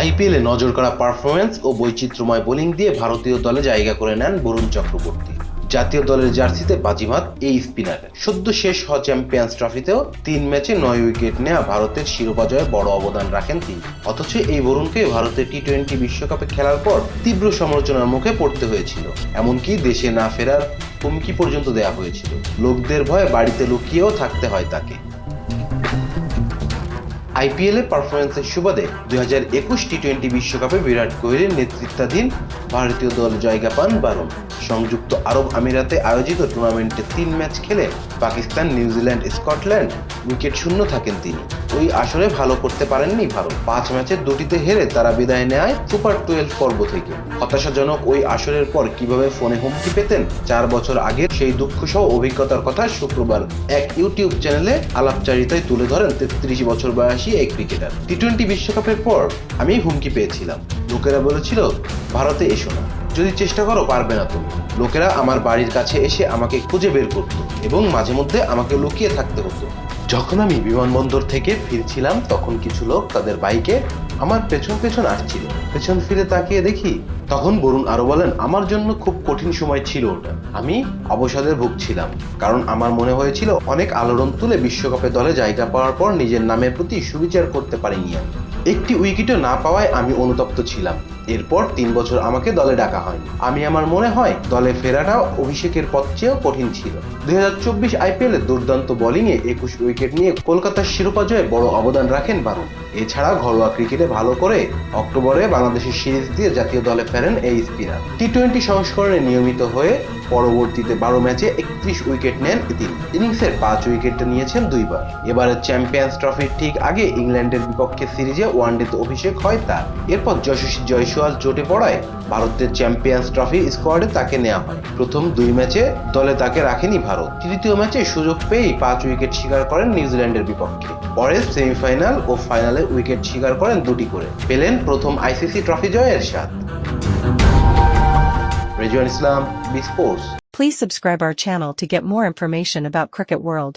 আইপিএলে নজর করা পারফরমেন্স ও বৈচিত্র্যময় বোলিং দিয়ে ভারতীয় দলে জায়গা করে নেন বরুণ চক্রবর্তী। জাতীয় দলের জার্সিতে বাজিমাত এই স্পিনারের সদ্য শেষ হওয়া চ্যাম্পিয়ন্স ট্রফিতেও তিন ম্যাচে নয় উইকেট নেওয়া ভারতের শিরোপা জয়ে বড় অবদান রাখেন তিনি। অথচ এই বরুণকে ভারতের টি টোয়েন্টি বিশ্বকাপে খেলার পর তীব্র সমালোচনার মুখে পড়তে হয়েছিল। এমনকি দেশে না ফেরার হুমকি পর্যন্ত দেওয়া হয়েছিল। লোকদের ভয়ে বাড়িতে লুকিয়েও থাকতে হয় তাকে। আইপিএল পারফরমেন্সের সুবাদে দুই হাজার একুশ টি টোয়েন্টি বিশ্বকাপে বিরাট কোহলির নেতৃত্বাধীন ভারতীয় দল জায়গা পান বারণ সংযুক্ত আরব আমিরাতে আয়োজিত টুর্নামেন্টে তিন ম্যাচ খেলে পাকিস্তান, নিউজিল্যান্ড, স্কটল্যান্ড উইকেট শূন্য থাকেন তিনি। ওই আসরে ভালো করতে পারেননি ভারত। পাঁচ ম্যাচের দুটিতে হেরে তারা বিদায় নেয় সুপার টুয়েলভ পর্ব থেকে। হতাশাজনক ওই আসরের পর কীভাবে ফোনে হুমকি পেতেন? চার বছর আগের সেই দুঃখ সহ অভিজ্ঞতার কথা শুক্রবার এক ইউটিউব চ্যানেলে আলাপচারিতায় তুলে ধরেন তেত্রিশ বছর বয়সী এক ক্রিকেটার। টি টোয়েন্টি বিশ্বকাপের পর আমি হুমকি পেয়েছিলাম। লোকেরা বলেছিল, ভারতে এসো না। যদি চেষ্টা করো, পারবে না তুমি। লোকেরা আমার বাড়ির কাছে এসে আমাকে খুঁজে বের করতো এবং মাঝে মধ্যে আমাকে লুকিয়ে থাকতে হতো। যখন আমি বিমানবন্দর থেকে ফিরছিলাম, তখন কিছু লোক তাদের বাইকে আমার পেছন পেছন আসছিল। পেছন ফিরে তাকিয়ে দেখি, তখন বরুণ আরও বলেন, আমার জন্য খুব কঠিন সময় ছিল ওটা। আমি অবসাদে ভুগছিলাম কারণ আমার মনে হয়েছিল অনেক আলোড়ন তুলে বিশ্বকাপে দলে জায়গা পাওয়ার পর নিজের নামের প্রতি সুবিচার করতে পারিনি আমি। একটি উইকেটও না পাওয়ায় আমি অনুতপ্ত ছিলাম। এরপর তিন বছর আমাকে দলে ডাকা হয়নি। আমি আমার মনে হয় দলে ফেরাটাও অভিষেকের পথ চেয়েও কঠিন ছিল। দুই হাজার চব্বিশ আইপিএলে দুর্দান্ত বোলিংয়ে একুশ উইকেট নিয়ে কলকাতার শিরোপা জয়ে বড় অবদান রাখেন বারুণ এছাড়া ঘরোয়া ক্রিকেটে ভালো করে অক্টোবরে বাংলাদেশের সিরিজ দিয়ে জাতীয় দলে ফেরেন এই স্পিনার। টি টোয়েন্টি সংস্করণে নিয়মিত হয়ে পরবর্তীতে বারো ম্যাচে একত্রিশ উইকেট নেন তিনি। ইনিংসের পাঁচ উইকেট নিয়েছেন দুইবার। এবারের চ্যাম্পিয়ন্স ট্রফির ঠিক আগে ইংল্যান্ডের বিপক্ষে সিরিজে ওয়ানডেতে অভিষেক হয় তার। এরপর যশস্বী জয়সওয়াল চোটে পড়ায় ভারতের চ্যাম্পিয়ন্স ট্রফি স্কোয়াডে তাকে নেওয়া হয়। প্রথম দুই ম্যাচে দলে তাকে রাখেনি ভারত। তৃতীয় ম্যাচে সুযোগ পেয়েই পাঁচ উইকেট শিকার করেন নিউজিল্যান্ডের বিপক্ষে। পরে সেমিফাইনাল ও ফাইনালে উইকেট শিকার করেন দুটি করে পেলেন প্রথম আইসিসি ট্রফি জয়ের স্বাদ Rezwan Islam B sports Please subscribe our channel to get more information about Cricket World.